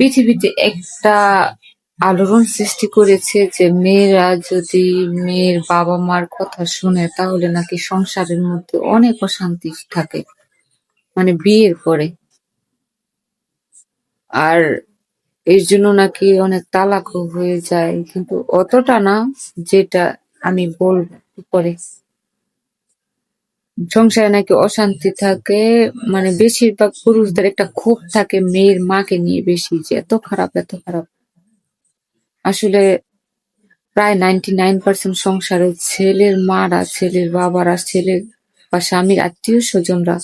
পৃথিবীতে একটা আলোড়ন সৃষ্টি করেছে যে মেয়েরা যদি মেয়ের বাবা মার কথা শুনে, তাহলে নাকি সংসারের মধ্যে অনেক অশান্তি থাকে মানে বিয়ের পরে। আর এর জন্য নাকি অনেক তালাকও হয়ে যায়, কিন্তু অতটা না যেটা আমি বলব পরে সংসারে নাকি অশান্তি থাকে। মানে বেশিরভাগ পুরুষদের একটা ক্ষোভ থাকে মেয়ের মাকে নিয়ে বেশি যে এত খারাপ এত খারাপ। আসলে প্রায় নাইনটি নাইন পার্সেন্ট সংসারে ছেলের মারা ছেলের বাবারা ছেলের বা স্বামীর আত্মীয় স্বজনরা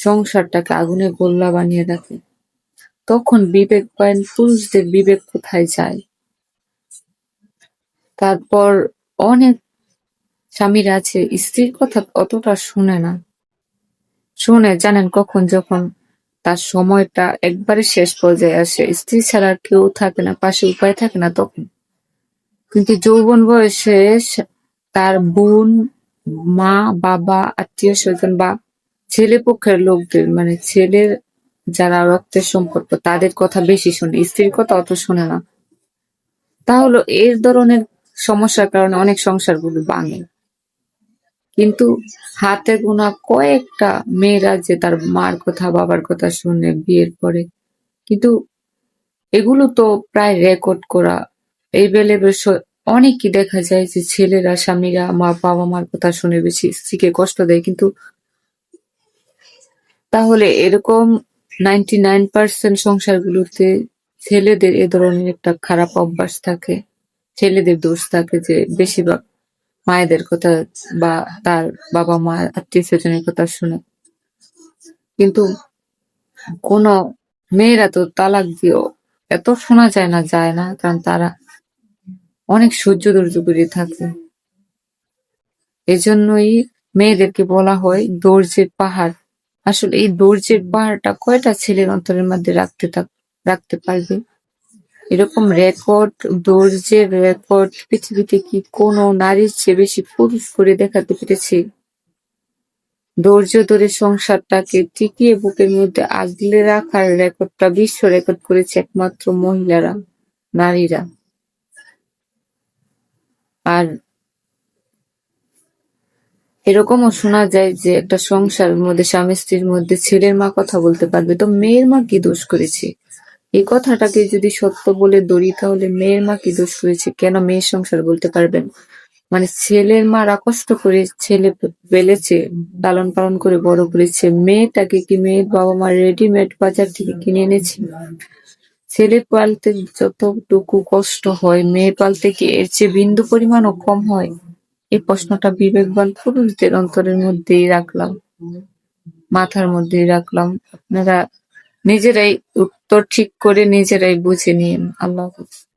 সংসারটাকে আগুনে গোল্লা বানিয়ে রাখে। তখন বিবেক পায় পুরুষদের বিবেক কোথায় যায়? তারপর অনেক স্বামীরা আছে, স্ত্রীর কথা অতটা শুনে না। শুনে জানেন কখন যখন তার সময়টা একবারে শেষ পর্যায়ে আসে। স্ত্রী ছাড়া কেউ থাকে না, পাশে উপায় থাকে না তখন। কিন্তু যৌবন বয়সে তার বোন, মা, বাবা, আত্মীয় স্বজন বা ছেলে পক্ষের লোকদের মানে ছেলের যারা রক্তের সম্পর্ক, তাদের কথা বেশি শুনে, স্ত্রীর কথা অত শোনে না। তাহলে এর ধরনের সমস্যার কারণে অনেক সংসারগুলো ভাঙে। কিন্তু হাতে গোনা কয়েকটা মেয়েরা যে তার মার কথা, বাবার কথা শুনে বিয়ের পরে। কিন্তু এগুলো তো প্রায় রেকর্ড করা। এই বেলে অনেকই দেখা যায় যে ছেলেরা, স্বামীরা, মা, বাবা মার কথা শুনে বেশি স্ত্রীকে কষ্ট দেয়। কিন্তু তাহলে এরকম নাইনটি নাইন পার্সেন্ট সংসারগুলোতে ছেলেদের এ ধরনের একটা খারাপ অভ্যাস থাকে। ছেলেদের দোষ থাকে যে বেশিরভাগ মায়েদের কথা বা তার বাবা মা, আত্মীয় স্বজনের কথা শুনে। কিন্তু কোন মেয়েরা তো তালাক দিয়েও এত শোনা যায় না যায় না, কারণ তারা অনেক সহ্য ধৈর্য করে থাকে। এজন্যই মেয়েদেরকে বলা হয় দর্জের পাহাড়। আসলে এই দর্জের পাহাড়টা কয়টা ছেলের অন্তরের মধ্যে রাখতে থাক- রাখতে পারবে? এরকম রেকর্ড দর্জের রেকর্ড পৃথিবীতে কি কোনো নারীর চেয়ে বেশি পুরুষ করে দেখাতে পেরেছে? ধৈর্য ধরে সংসারটাকে টিকিয়ে বুকের মধ্যে আগলে রাখার রেকর্ডটা বিশ্ব রেকর্ড করেছে একমাত্র মহিলারা, নারীরা। আর এরকমও শোনা যায় যে একটা সংসারের মধ্যে স্বামী স্ত্রীর মধ্যে ছেলের মা কথা বলতে পারবে, তো মেয়ের মা কি দোষ করেছে? এই কথাটাকে যদি সত্য বলে ধরি, তাহলে মেয়ের মা কি দোষ করেছে? কেন মেয়ের সংসার বলতে পারবেন? মানে ছেলের মারা কষ্ট করে ছেলে পেলেছে লালন পালন করে বড় করেছে। মেয়েটাকে কি মেয়ের বাবা মা রেডিমেড বাজার থেকে কিনে এনেছে? ছেলে পালতে যতটুকু কষ্ট হয়, মেয়ে পালতে কি এর চেয়ে বিন্দু পরিমাণও কম হয়? এই প্রশ্নটা বিবেকবান পুরুষদের অন্তরের মধ্যেই রাখলাম। মাথার মধ্যেই রাখলাম। আপনারা নিজেরাই উত্তর ঠিক করে নিজেরাই বুঝে নিন। আল্লাহ